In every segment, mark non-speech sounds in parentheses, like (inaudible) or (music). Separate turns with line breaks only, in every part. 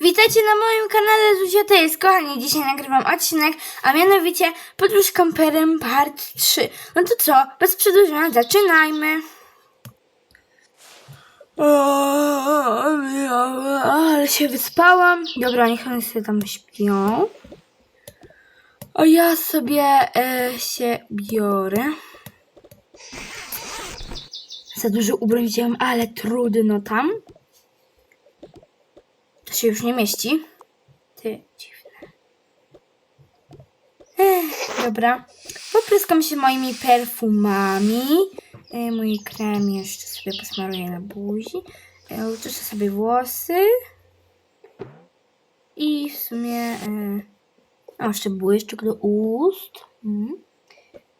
Witajcie na moim kanale Zuzia to jest, kochani, dzisiaj nagrywam odcinek, a mianowicie Podróż kamperem part 3. No to co, bez przedłużenia zaczynajmy. O, ale się wyspałam. Dobra, niech one sobie tam śpią. A ja sobie e, się biorę. Za dużo wzięłam, ale trudno tam. To się już nie mieści. Ty, dziwne. Ech, dobra. Popryskam się moimi perfumami. E, mój krem jeszcze sobie posmaruję na buzi. E, uczeszę sobie włosy. I w sumie... E, o, jeszcze błyszczyk do ust. Mm.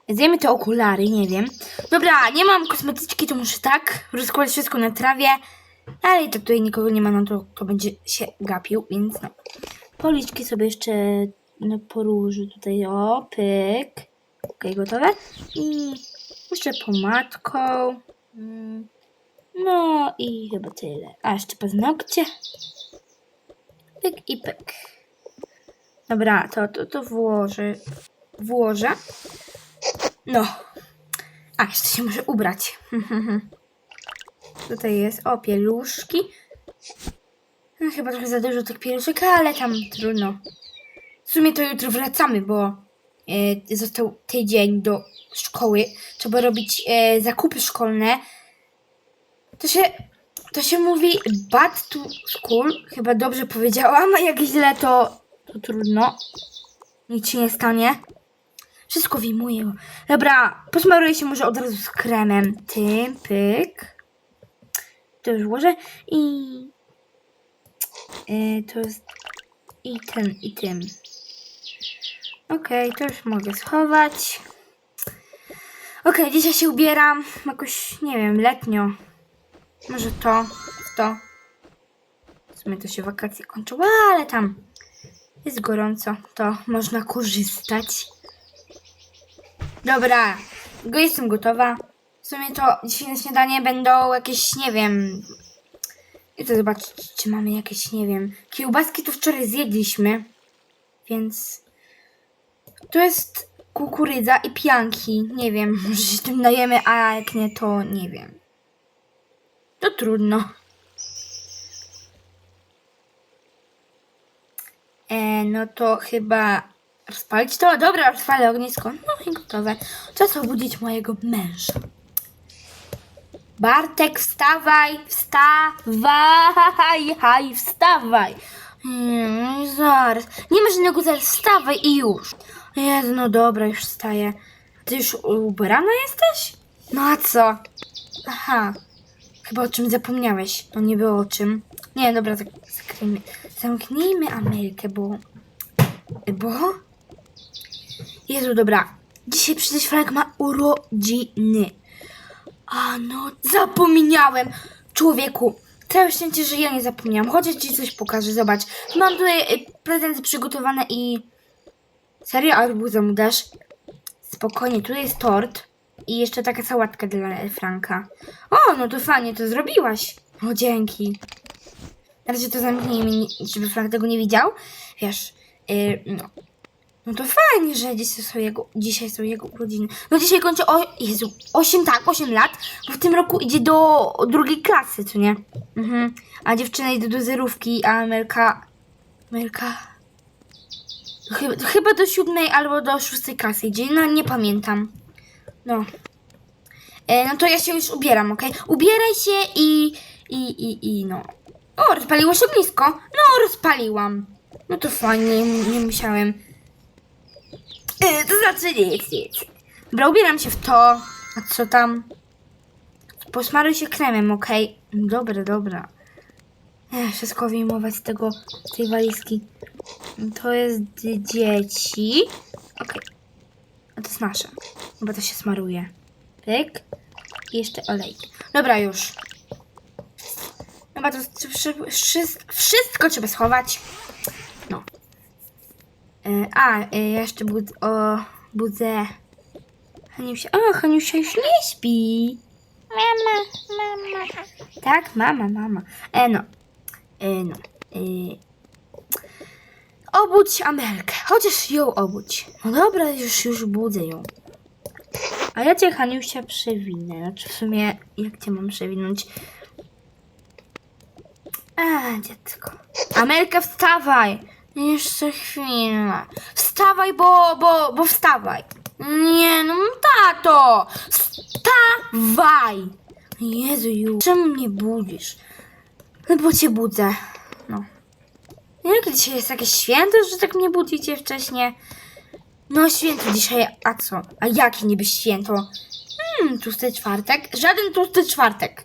Zjemy te okulary, nie wiem. Dobra, nie mam kosmetyczki, to muszę tak rozkładać wszystko na trawie. Ale i tak tutaj nikogo nie ma, no to, to będzie się gapił, więc no. Policzki sobie jeszcze no, poróżę tutaj, o, pyk. Okej, gotowe. I jeszcze pomadką. Mm, No i chyba tyle. A, jeszcze paznokcie. Pyk i pyk. Dobra, to, to, to włożę. Włożę. No. A, jeszcze się muszę ubrać. (laughs) Tutaj jest, o, pieluszki. No, chyba trochę za dużo tych pieluszek, ale tam trudno. W sumie to jutro wracamy, bo e, został tydzień do szkoły. Trzeba robić e, zakupy szkolne. To się, to się mówi back to school. Chyba dobrze powiedziałam, a jak źle to, to trudno. Nic się nie stanie. Wszystko wyjmuję. Dobra, posmaruję się może od razu z kremem. Tym, pyk. To już włożę i... Yy, to jest... I ten, i tym. Okej, to już mogę schować. Okej, dzisiaj się ubieram jakoś, nie wiem, letnio. Może to, to. W sumie to się wakacje kończą, ale tam jest gorąco, to można korzystać. Dobra, jestem gotowa. W sumie to dzisiaj na śniadanie będą jakieś, nie wiem. I to zobaczyć, czy mamy jakieś, nie wiem. Kiełbaski tu wczoraj zjedliśmy. Więc. To jest kukurydza i pianki. Nie wiem, (laughs) może się tym najemy, a jak nie, to nie wiem. To trudno. E, no to chyba rozpalić to? Dobra, rozpalę ognisko. No i gotowe. Czas obudzić mojego męża. Bartek, wstawaj, wstawaj, haj, wstawaj. Hmm, zaraz. Nie ma żadnego zaraz, wstawaj i już. Jezu, no dobra, już wstaję. Ty już ubrana jesteś? No a co? Aha. Chyba o czym zapomniałeś. No nie było o czym. Nie, dobra, zakryjmy. Zamknijmy Amerykę, bo... Bo? Jezu, dobra. Dzisiaj przecież Frank ma urodziny. A no, zapomniałem. Człowieku, całe szczęście, że ja nie zapomniałam. Chociaż ci coś pokażę, zobacz. Mam tutaj y, prezenty przygotowane i... Serio, arbuza mu dasz? Spokojnie, tu jest tort. I jeszcze taka sałatka dla Franka. O, no to fajnie, to zrobiłaś. O, dzięki. Na razie to zamknijmy, żeby Frank tego nie widział. Wiesz, yy, no. No to fajnie, że dzisiaj są jego, dzisiaj są jego urodziny. No dzisiaj kończy o, Jezu, 8, tak, 8 lat, bo w tym roku idzie do drugiej klasy, co nie? Mhm. A dziewczyna idzie do zerówki, a Amelka... Amelka... Chyba, chyba do siódmej albo do szóstej klasy idzie, no nie pamiętam. No. E, no to ja się już ubieram, okej? Ubieraj się i, i, i, i no. O, rozpaliłaś ognisko? No, rozpaliłam. No to fajnie, nie, nie musiałem. E, to znaczy nic, nic. Dobra, ubieram się w to. A co tam? Posmaruj się kremem, okej? Dobra, dobra. Ech, wszystko wyjmować z tego, tej walizki. To jest dzieci. Okej. A to jest nasze. Chyba to się smaruje. Pyk. I jeszcze olej. Dobra, już. Chyba to wszy- wszy- wszystko trzeba schować. E, a, e, jeszcze bud o, budzę. Haniusia. O, Haniusia już nie śpi. Mama, mama. Tak, mama, mama. E, no. E, no. E, Obudź Amelkę, chociaż ją obudź. No dobra, już, już budzę ją. A ja cię, Haniusia, przewinę. Znaczy w sumie, jak cię mam przewinąć? A, dziecko. Amelka, wstawaj! Jeszcze chwilę. Wstawaj, bo, bo, bo wstawaj. Nie, no tato! Wstawaj! Jezu, już. Czemu mnie budzisz? No bo cię budzę. No. Jak dzisiaj jest jakieś święto, że tak mnie budzicie wcześniej? No święto dzisiaj, a co? A jakie niby święto? Hmm, tłusty czwartek? Żaden tłusty czwartek.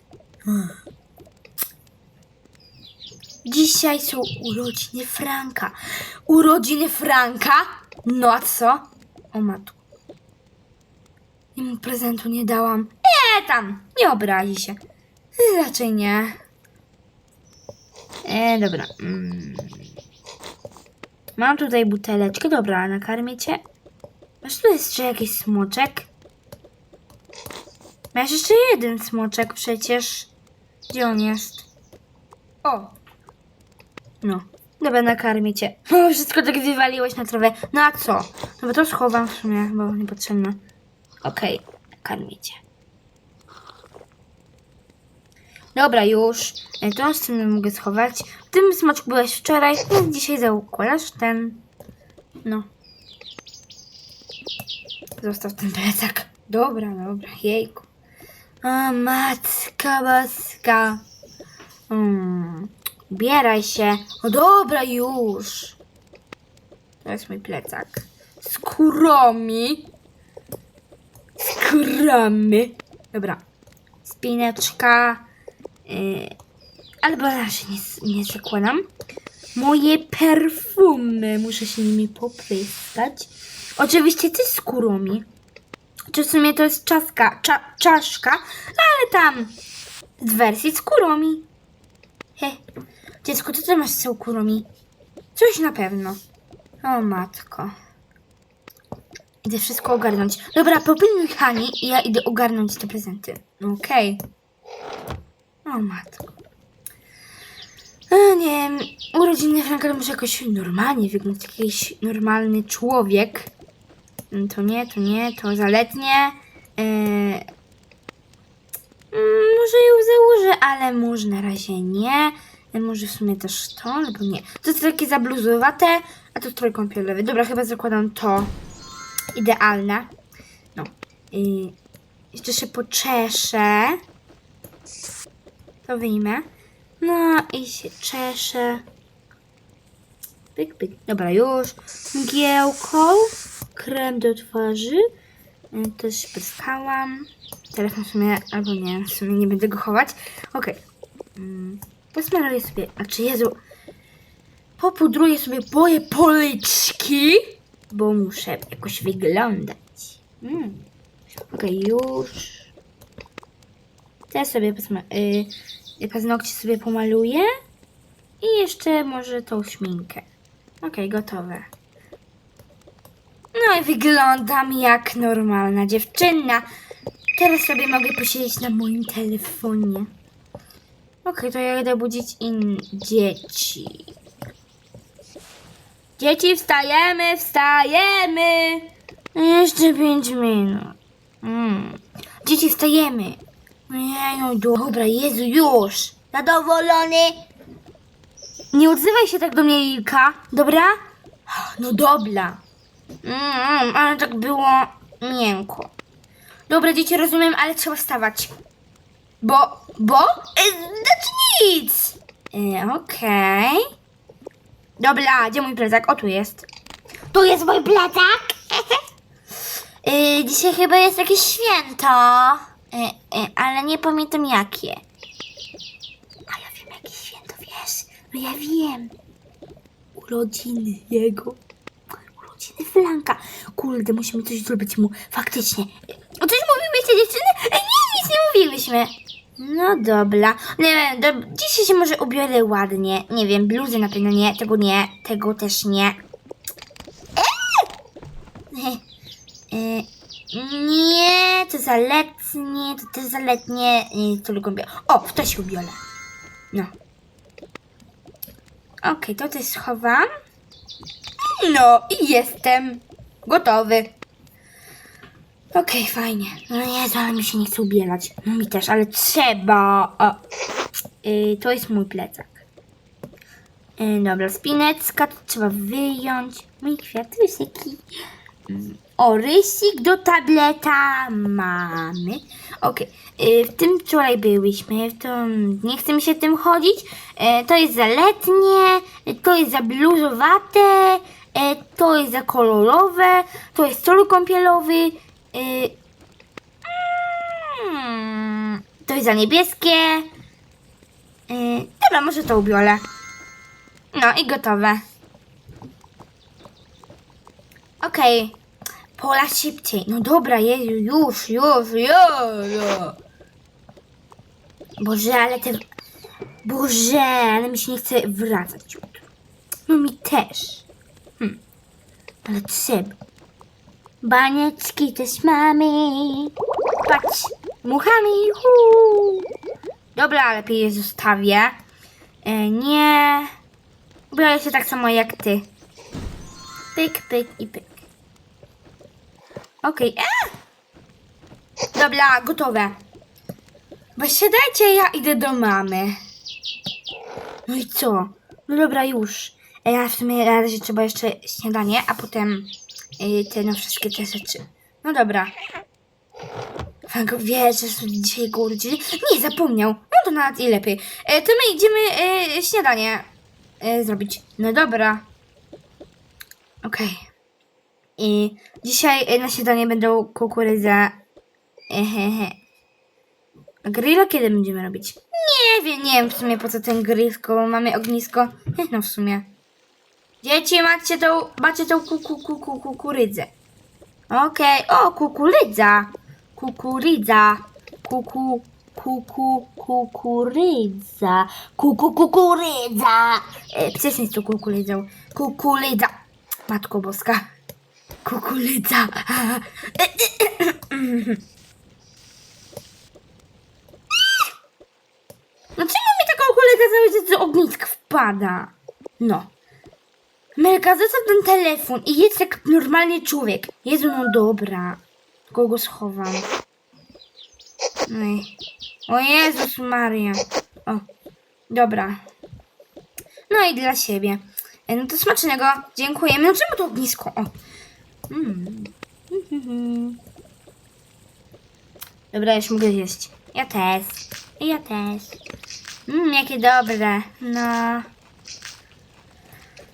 Dzisiaj są urodziny Franka. Urodziny Franka? No a co? O matku. I mu prezentu nie dałam. Nie tam, nie obrazi się. Raczej nie. E, dobra. Mm. Mam tutaj buteleczkę, dobra, nakarmię cię. Masz tu jeszcze jakiś smoczek? Masz jeszcze jeden smoczek przecież. Gdzie on jest? O! No. Dobra, nakarmię cię. (laughs) O, wszystko tak wywaliłeś na trawę. No a co? No bo to schowam w sumie, bo niepotrzebne. Okej, karmię cię. Dobra, już. E, z tym mogę schować. W tym smaczku byłeś wczoraj, więc dzisiaj zaukładasz ten. No. Zostaw ten plecak. Dobra, dobra, jejku. A matka boska. Mm. Ubieraj się. O dobra, już. To jest mój plecak. Z kurami. Dobra. Spineczka. Yy, albo raczej nie, nie zakładam. Moje perfumy. Muszę się nimi popryskać. Oczywiście też z kurami. Czy w sumie to jest czaska, cza, czaszka, ale tam z wersji z kurami. He. Dziecko, co ty masz z tą kurami? Coś na pewno. O matko. Idę wszystko ogarnąć. Dobra, popilnuj Hani i ja idę ogarnąć te prezenty. No Okej. O matko. A, nie wiem, urodziny Franka może jakoś normalnie wyglądać, jak jakiś normalny człowiek. Mm, To nie, to nie, to zaletnie. Eee, mm, może ją założę, ale może na razie nie. E, Może w sumie też to, albo nie. To jest takie zabluzowate, a to strój kąpielowy. Dobra, chyba zakładam to. Idealne. No. I jeszcze się poczeszę. To wyjmę. No i się czeszę. Pyk, pyk. Dobra, już. Mgiełką. Krem do twarzy. Y, Też pryskałam. Telefon w sumie, albo nie, w sumie nie będę go chować. Okej. Mm, Posmaruję sobie, a czy Jezu, popudruję sobie moje policzki, bo muszę jakoś wyglądać. Mm. Okej, już. Teraz sobie posma- y, paznokcie sobie pomaluję i jeszcze może tą śminkę. Okej, gotowe. No i wyglądam jak normalna dziewczyna. Teraz sobie mogę posiedzieć na moim telefonie. Okej, to ja idę budzić in dzieci. Dzieci, wstajemy, wstajemy! Jeszcze pięć minut. Mm. Dzieci, wstajemy. Jeju, dobra, Jezu, już. Zadowolony? Nie odzywaj się tak do mnie, Ilka, dobra? No dobra. Mm, ale tak było miękko. Dobra, dzieci, rozumiem, ale trzeba wstawać. Bo, bo? E, znaczy nic. E, Okej. Dobra, gdzie mój plecak? O, tu jest. Tu jest mój plecak. (laughs) e, dzisiaj chyba jest jakieś święto. E, e, ale nie pamiętam jakie. A ja wiem, jakie święto, wiesz? No ja wiem. Urodziny jego. Urodziny Flanka. Kurde, musimy coś zrobić mu. Faktycznie. O coś mówiłyście dziewczyny? Ej, nie, nic nie mówiłyśmy. No dobra. Nie wiem, do, dzisiaj się może ubiorę ładnie. Nie wiem, bluzy na pewno nie, tego nie, tego też nie. Eee! (laughs) E, nie, to za letnie, to też za letnie, e, to lubię. O, w to się ubiorę. No. Okej, to też schowam. No i jestem gotowy. Okej, fajnie. No Jezu, ale mi się nie chce ubierać. No mi też, ale trzeba. O. Y, to jest mój plecak. Y, dobra, spinecka to trzeba wyjąć. Mój kwiatuszki. Mm, O, rysik do tableta mamy. Okej, y, w tym wczoraj byłyśmy, to nie chce mi się tym chodzić. Y, To jest za letnie, to jest za bluzowate, y, to jest za kolorowe, to jest stol kąpielowy. Y, mm, To jest za niebieskie. Y, Dobra, może to ubiorę. No i gotowe. Okej. Pola szybciej. No dobra, Jezu, już, już, już. Boże, ale te... Boże, ale mi się nie chce wracać. No mi też. Hm. Ale trzeba. Banieczki też mamy. Patrz, muchami. Dobra, lepiej je zostawię. E, nie. Ubiorę się tak samo jak ty. Pyk, pyk i pyk. Okej. Okay. Dobra, gotowe. Weź siadajcie, ja idę do mamy. No i co? No dobra, już. E, Ja w sumie na razie trzeba jeszcze śniadanie, a potem y, te no wszystkie te rzeczy. No dobra. Franko wie, że są dzisiaj urodziny. Nie, zapomniał. No to nawet i lepiej. E, to my idziemy e, śniadanie e, zrobić. No dobra. Okej. I dzisiaj e, na śniadanie będą kukurydza. Ehehe. Grilla kiedy będziemy robić? Nie wiem, nie wiem w sumie po co ten grill, skoro mamy ognisko. No w sumie. Dzieci, macie tą, macie tą kuku, kuku, kukurydzę. Okej, o, kukurydza. Kukurydza. Kuku, kuku, kukurydza. Kuku, kukurydza. E, przestań z tą kukurydzą. Kukurydza. Matko Boska. Kukurydza. No czemu mi taka kukurydza cały czas do ognisk wpada? No. Melka, zostaw ten telefon i jedz jak normalnie człowiek. Jezu, no dobra. Kogo schowam? No i... O Jezus Maria. O, dobra. No i dla siebie. No to smacznego. Dziękujemy. No czemu to ognisko? O. Mm. Dobra, już mogę jeść. Ja też. Ja też. Mmm, jakie dobre. No.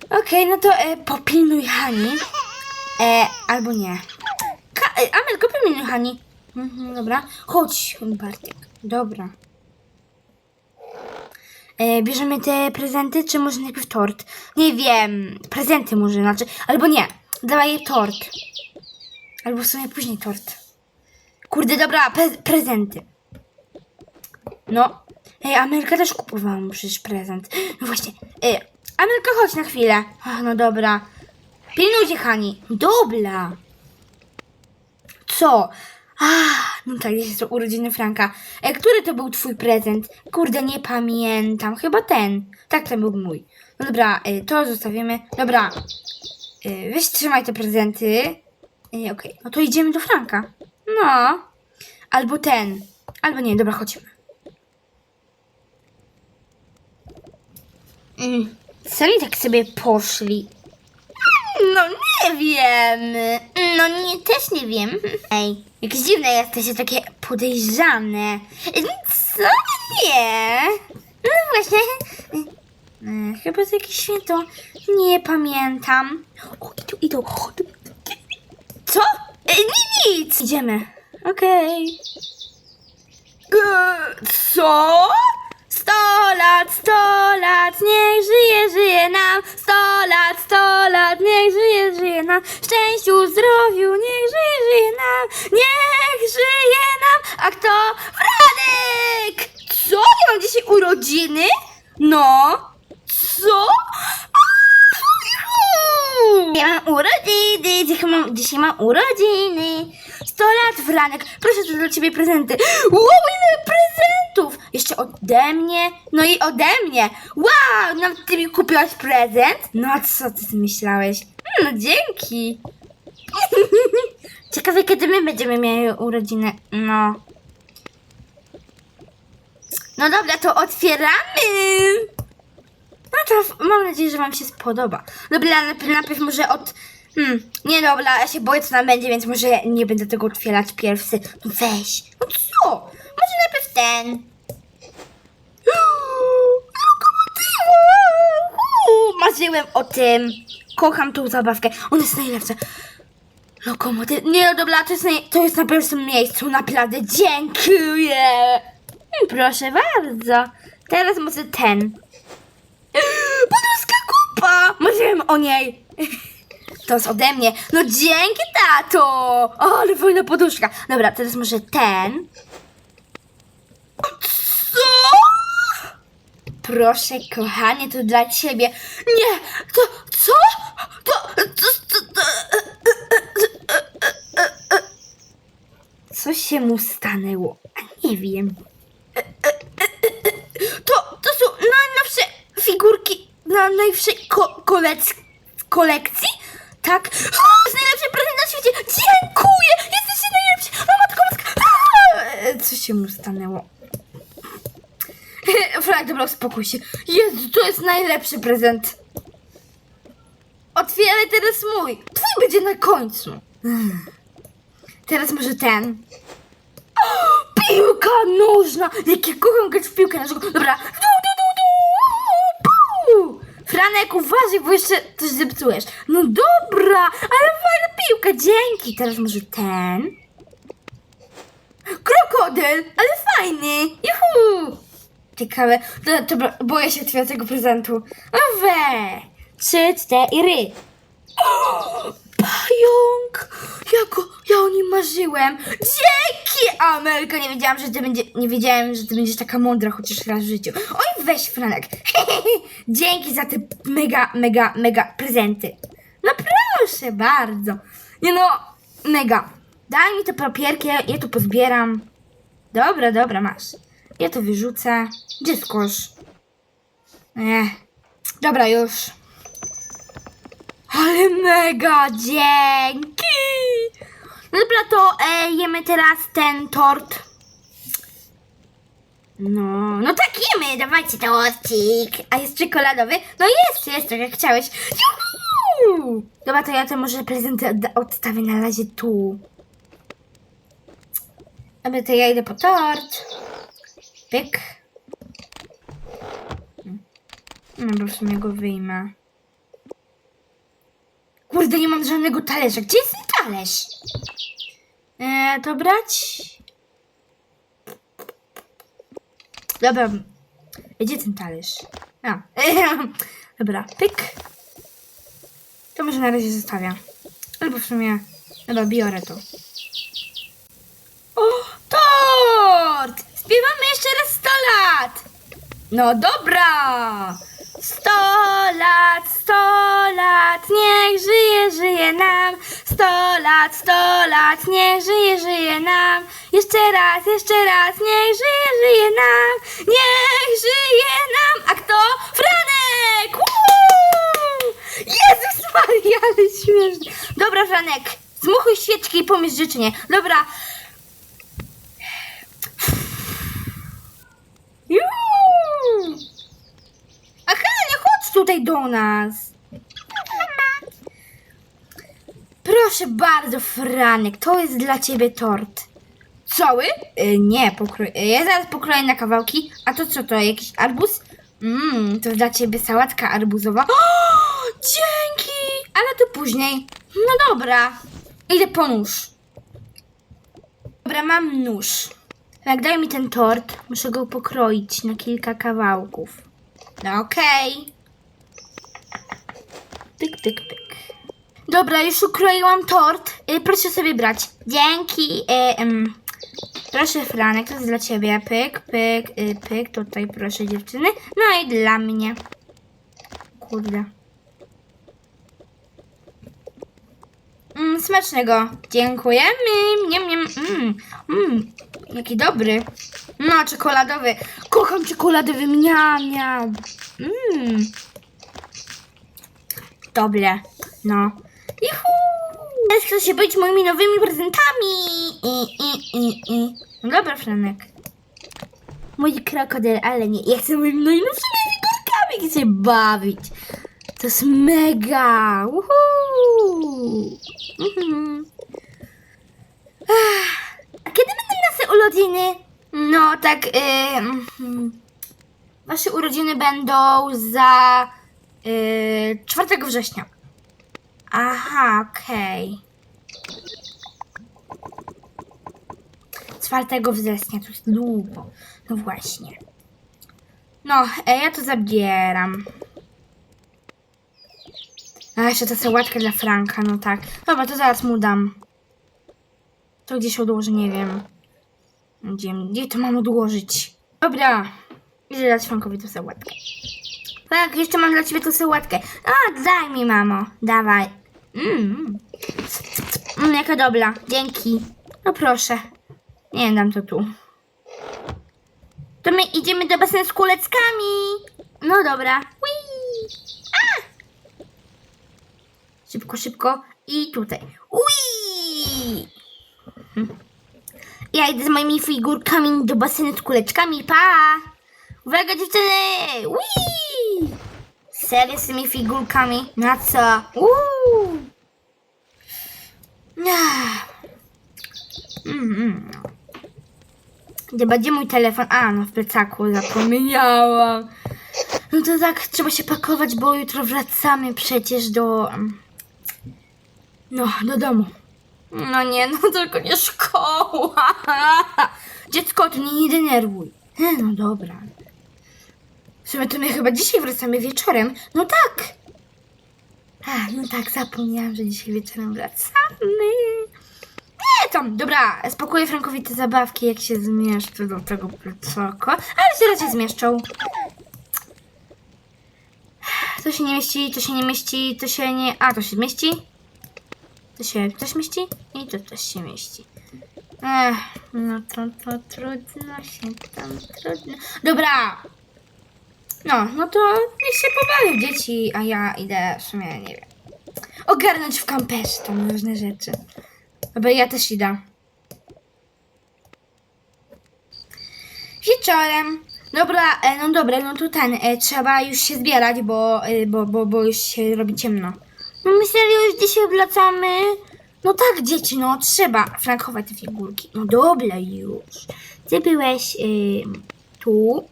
Okej, no to e, popilnuj Hani. E, albo nie. Ka e, Amelko, popilnuj Hani. Mhm, dobra. Chodź, Bartek. Dobra. E, bierzemy te prezenty, czy może najpierw tort? Nie wiem. Prezenty może, znaczy. Albo nie. Dawaj tort. Albo w sumie później tort. Kurde, dobra, pre prezenty. No. Ej, Amelka też kupowała mu przecież prezent. No właśnie. Ej, Amelka, chodź na chwilę. Ach, no dobra. Pilnujcie, Hani. Dobra. Co? Ach, no tak, jest to urodziny Franka. E, który to był twój prezent? Kurde, nie pamiętam. Chyba ten. Tak, ten był mój. No dobra, e, to zostawimy. Dobra. E, weź trzymaj te prezenty. E, Okej, no to idziemy do Franka. No. Albo ten. Albo nie, dobra, chodźmy. Mm, co oni tak sobie poszli? No nie wiem. No nie, też nie wiem. (laughs) Ej, jakieś dziwne jesteście, takie podejrzane. Co? Nie. No właśnie. (laughs) E, Chyba to jakieś święto. Nie pamiętam. O, idą, idą. Co? E, Nie, nic. Idziemy. Okej. E, Co? Lat, sto lat, niech żyje, żyje nam. Sto lat, sto lat, niech żyje, żyje nam. Szczęściu, zdrowiu, niech żyje, żyje nam. Niech żyje nam. A kto? Franek! Co? Ja mam dzisiaj urodziny? No. Co? Ja mam urodziny, dzisiaj mam, dzisiaj mam urodziny. 100 lat, Franek, proszę tu dla ciebie prezenty. Wow, ile! Jeszcze ode mnie, no i ode mnie. Wow, nawet ty mi kupiłaś prezent? No a co ty myślałeś? No dzięki. (laughs) Ciekawe, kiedy my będziemy mieli urodziny. No. No dobra, to otwieramy. No to mam nadzieję, że wam się spodoba. Dobra, najpierw, najpierw może od... Hmm, nie dobra, ja się boję, co tam będzie, więc może nie będę tego otwierać pierwszy. No weź. No co? Może najpierw ten. Marzyłem o tym. Kocham tą zabawkę. Ona jest najlepsza. Lokomotyw. Nie, no dobra, to jest, naj... to jest na pierwszym miejscu. Naprawdę dziękuję. Mm, Proszę bardzo. Teraz może ten. (gasps) Podolska kupa! Marzyłem o niej. (laughs) To jest ode mnie. No dzięki, tato! O, ale fajna poduszka. Dobra, teraz może ten. Co? Proszę, kochanie, to dla ciebie. Nie, to co? To, to, to, to, Co się mu stanęło? Nie wiem. To, to są najnowsze figurki na najnowszej ko- kolekcji? Tak? O, jest najlepszy prezent na świecie! Dziękuję! Jesteście najlepsi! O, matko! Aaa! Co się mu stanęło? Frank, dobra, uspokój się. Jezu, to jest najlepszy prezent. Otwieraj teraz mój. Twój będzie na końcu. (sighs) Teraz może ten. (gasps) Piłka nożna! Jak ja kocham grać w piłkę nożną. Dobra. Du, du, du, du. Franek, uważaj, bo jeszcze coś zepsujesz. No dobra, ale fajna piłka, dzięki. Teraz może ten. Krokodyl, ale fajny. Juhu. Ciekawe. Dobra, boję się tego prezentu. O we. Trzy, cztery. O, Pająk! Jako, ja o nim marzyłem. Dzięki, Amelka! Nie wiedziałam, że ty będzie, nie wiedziałem, że ty będziesz taka mądra chociaż raz w życiu. Oj, weź, Franek. (laughs) Dzięki za te mega, mega, mega prezenty. No proszę bardzo. Nie no, mega. Daj mi te papierki, ja, ja to pozbieram. Dobra, dobra, masz. Ja to wyrzucę. Gdzie jest? Ech. Dobra, już. Ale mega, dzięki! No dobra, to e, jemy teraz ten tort. No, no tak jemy, dawajcie torcik. A jest czekoladowy? No jest, jest, tak jak chciałeś. Juhu! Dobra, to ja to może prezenty od, odstawię na razie tu. Dobra, to ja idę po tort. Pyk. No bo w sumie go wyjmę. Kurde, nie mam żadnego talerza. Gdzie jest ten talerz? Eee, to brać? Dobra. Gdzie ten talerz? A. (laughs) Dobra, pyk. To może na razie zostawiam. Albo w sumie... Dobra, biorę to. O, tort! Śpiewamy jeszcze raz 100 lat! No dobra! Sto lat, sto lat, niech żyje, żyje nam. Sto lat, sto lat, niech żyje, żyje nam. Jeszcze raz, jeszcze raz, niech żyje, żyje nam. Niech żyje nam. A kto? Franek! Jezus Maria, ale śmiesznie. Dobra, Franek, zmuchuj świeczki i pomyśl życzenie. Dobra. Juuu! Aha, nie chodź tutaj do nas. Proszę bardzo, Franek, to jest dla ciebie tort. Cały? Y, nie, pokrój. y, Ja zaraz pokroję na kawałki. A to co to? Jakiś arbuz? Mmm, to dla ciebie sałatka arbuzowa. (gasps) O, dzięki! Ale to później. No dobra. Idę po nóż. Dobra, mam nóż. Jak daj mi ten tort, muszę go pokroić na kilka kawałków. No okej. Tyk, tyk, tyk. Dobra, już ukroiłam tort. Y, proszę sobie brać. Dzięki. Y, em, proszę, Franek, to jest dla ciebie. Pyk, pyk, y, pyk. Tutaj proszę, dziewczyny. No i dla mnie. Kurde. Mm, smacznego. Dziękujemy. Niam, niam. Mm, mm, jaki dobry. No, czekoladowy. Kocham czekoladowy. Miam, miam. Mm. Dobre. No. Juhu! Teraz chcę się być moimi nowymi prezentami. I, i, i, i. No dobra, Franek. Mój krokodyl, ale nie. Ja chcę moimi najlepszymi figurkami się bawić. To jest mega! Uhu. Mhm. A kiedy będą nasze urodziny? No tak, y, mhm. wasze urodziny będą za y, 4 września. Aha, okej. 4 września, to jest długo. No właśnie. No, e, ja to zabieram. A jeszcze ta sałatka dla Franka, no tak. Dobra, to zaraz mu dam. To gdzieś odłożę, nie wiem. Gdzie, gdzie to mam odłożyć? Dobra. Idę dać Frankowi tę sałatkę. Tak, jeszcze mam dla ciebie tę sałatkę. A, daj mi, mamo. Dawaj. Mmm. Mm, jaka dobra. Dzięki. No proszę. Nie dam to tu. To my idziemy do basenu z kuleckami. No dobra. Whee! A! Szybko, szybko. I tutaj. Ui! Ja idę z moimi figurkami do basenu z kuleczkami. Pa! Uwaga dziewczyny! Ui! Serio z tymi figurkami? Na co? Uuu! Mm, mm. Gdzie będzie mój telefon? A, no w plecaku zapomniałam. No to tak, trzeba się pakować, bo jutro wracamy przecież do... mm, No, do domu. No nie, no tylko nie szkoła. (laughs) Dziecko, ty nie denerwuj. No dobra. W sumie to my chyba dzisiaj wracamy wieczorem. No tak. A, no tak, zapomniałam, że dzisiaj wieczorem wracamy. Nie tam, dobra, spakuję Frankowi te zabawki, jak się zmieszczą do tego plecaka. Ale się zmieszczą. To się nie mieści, to się nie mieści, to się nie... A, to się mieści? To się też mieści? I to też się mieści. Ech, no to, to trudno się tam, trudno. Dobra! No, no to niech się pobawią dzieci, a ja idę w sumie, nie wiem, ogarnąć w kamperze tam różne rzeczy. Dobra, ja też idę. Wieczorem. Dobra, e, no dobra, no to ten, e, trzeba już się zbierać, bo, e, bo, bo, bo już się robi ciemno. No my serio już dzisiaj wracamy? No tak, dzieci, no trzeba. Frank, chowaj te figurki. No dobra już. Ty byłeś y, tu.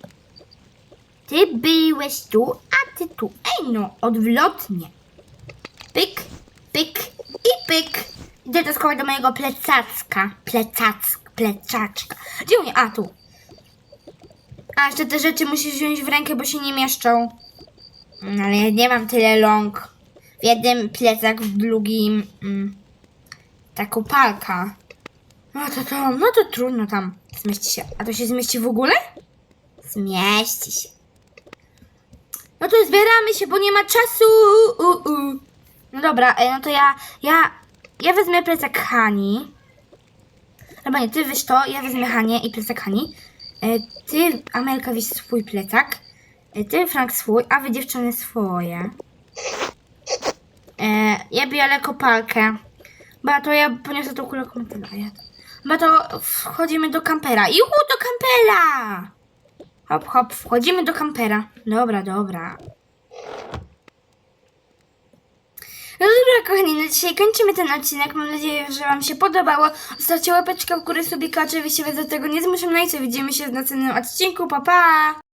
Ty byłeś tu, a ty tu. Ej no, odwrotnie. Pyk, pyk i pyk. Idę to schować do mojego plecacka. Plecack, plecaczka. Gdzie mnie? A, tu. A, jeszcze te rzeczy musisz wziąć w rękę, bo się nie mieszczą. No, ale ja nie mam tyle rąk. W jednym plecak, w drugim mm, ta kopalka. No to to, no to trudno tam. Zmieści się. A to się zmieści w ogóle? Zmieści się. No to zbieramy się, bo nie ma czasu. U, u. No dobra, e, no to ja, ja, ja wezmę plecak Hani. Albo nie, ty weź to, ja wezmę Hanię i plecak Hani. E, ty, Amelka, weź swój plecak. E, ty, Frank, swój, a wy dziewczyny swoje. Ja biorę kopalkę. Bo to ja poniosę tą kulę komentarza. Bo to wchodzimy do kampera. Juhu, do kampera! Hop, hop, wchodzimy do kampera. Dobra, dobra. No dobra, kochani, na dzisiaj kończymy ten odcinek. Mam nadzieję, że Wam się podobało. Zostawcie łapeczkę w górę, subika, oczywiście do tego nie zmuszam. No i co, widzimy się w następnym odcinku. Pa, pa!